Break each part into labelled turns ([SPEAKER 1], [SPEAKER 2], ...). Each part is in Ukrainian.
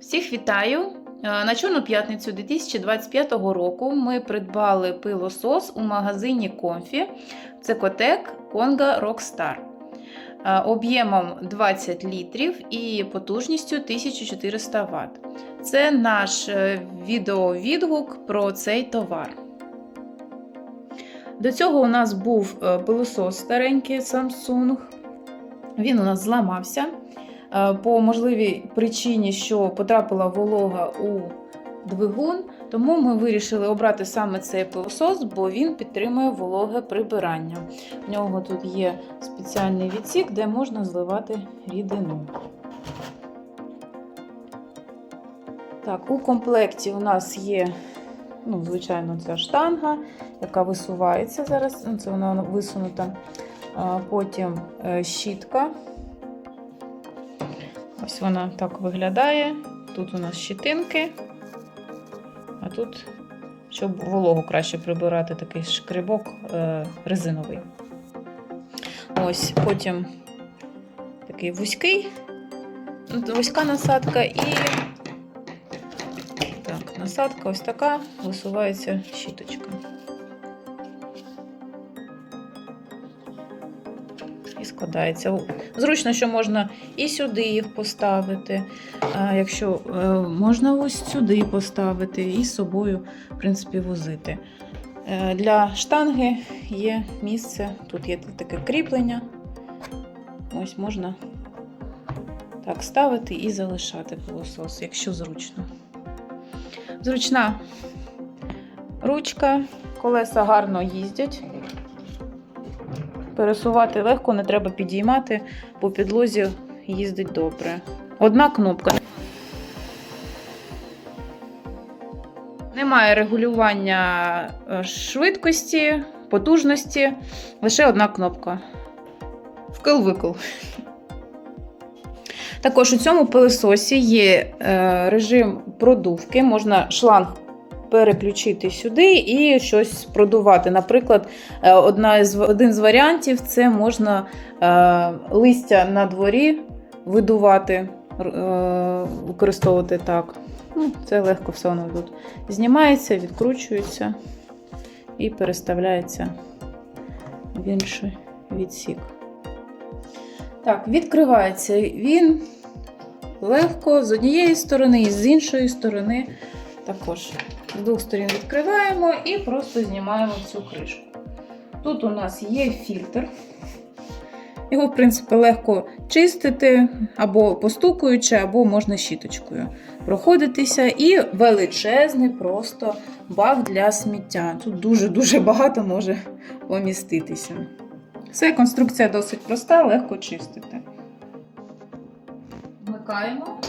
[SPEAKER 1] Всіх вітаю! Е, На Чорну п'ятницю 2025 року ми придбали пилосос у магазині Комфі. Це Котек Conga Rockstar. Е, Об'ємом 20 літрів і потужністю 1400 Вт. Це наш е, відеовідгук про цей товар. До цього у нас був пилосос старенький Samsung. Він у нас зламався. Е, По можливій причині, що потрапила волога у двигун, тому ми вирішили обрати саме цей пилосос, бо він підтримує вологе прибирання. В нього тут є спеціальний відсік, де можна зливати рідину. Так, у комплекті у нас є, ну, звичайно, ця штанга, яка висувається зараз. Ну, Це вона висунута. Потім е, щітка. Ось вона так виглядає. Тут у нас щитинки, а тут, щоб вологу краще прибирати, такий шкрибок е, резиновий. Ось, потім такий вузький, вузька насадка і так, насадка ось така, висувається щіточка. І складається. Зручно, що можна і сюди їх поставити. Якщо е, можна ось сюди поставити і з собою, в принципі, возити. Е, Для штанги є місце, тут є таке кріплення. Ось можна так ставити і залишати пилосос, якщо зручно. Зручна ручка, колеса гарно їздять. Пересувати легко, не треба підіймати, по підлозі їздить добре. Одна кнопка. Немає регулювання е, швидкості, потужності, лише одна кнопка. Вкл-викл. Також у цьому пилососі є е, режим продувки, можна шланг переключити сюди і щось продувати. Наприклад, е, одна з, один з варіантів це можна е, листя на дворі видувати, е, використовувати так. Ну, Це легко все воно тут знімається, відкручується і переставляється в інший відсік. Так, відкривається він легко з однієї сторони і з іншої сторони також. З двох сторін відкриваємо і просто знімаємо цю кришку. Тут у нас є фільтр. Його, в принципі, легко чистити або постукуючи, або можна щіточкою проходитися. І величезний просто бак для сміття. Тут дуже-дуже багато може поміститися. Все, конструкція досить проста, легко чистити. Вмикаємо.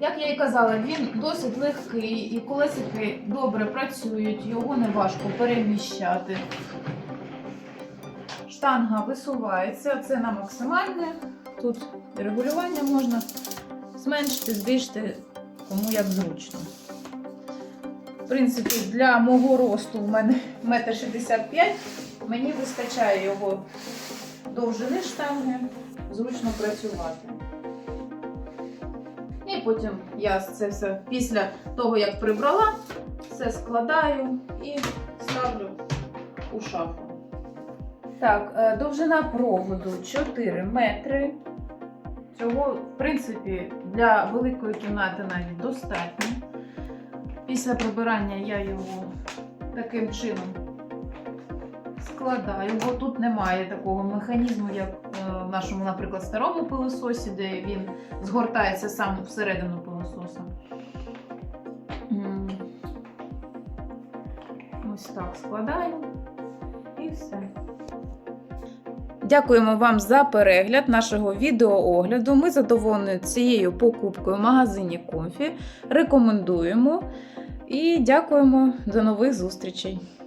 [SPEAKER 1] Як я і казала, він досить легкий і колесики добре працюють, його не важко переміщати. Штанга висувається, це на максимальне. Тут регулювання можна зменшити, збільшити, кому як зручно. В принципі, для мого росту в мене 1,65 м, мені вистачає його довжини штанги, зручно працювати. Потім я це все після того, як прибрала, все складаю і ставлю у шафу. Так, е, довжина проводу 4 метри. Цього, в принципі, для великої кімнати навіть достатньо. Після прибирання я його таким чином складаю, бо тут немає такого механізму, як е, в нашому, наприклад, старому пилососі, де він згортається сам всередину пилососа. Ось так складаю і все. Дякуємо вам за перегляд нашого відеоогляду. Ми задоволені цією покупкою в магазині Комфі. Рекомендуємо і дякуємо до нових зустрічей!